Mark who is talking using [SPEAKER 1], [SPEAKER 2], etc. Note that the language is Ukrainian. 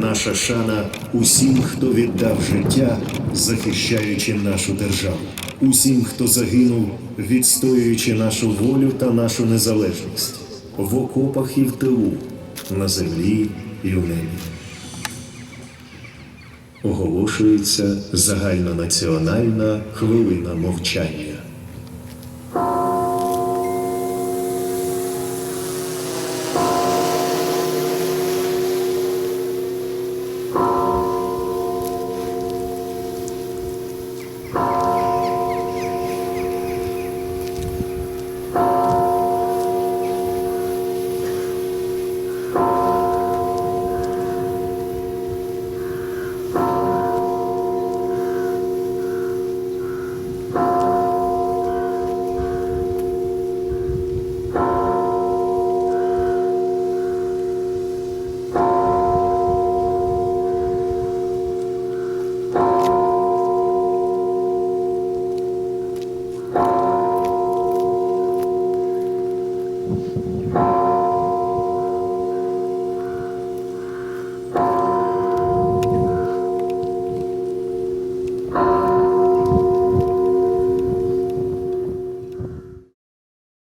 [SPEAKER 1] Наша шана усім, хто віддав життя, захищаючи нашу державу, усім, хто загинув, відстоюючи нашу волю та нашу незалежність в окопах і в тилу, на землі і в небі. Оголошується загальнонаціональна хвилина мовчання.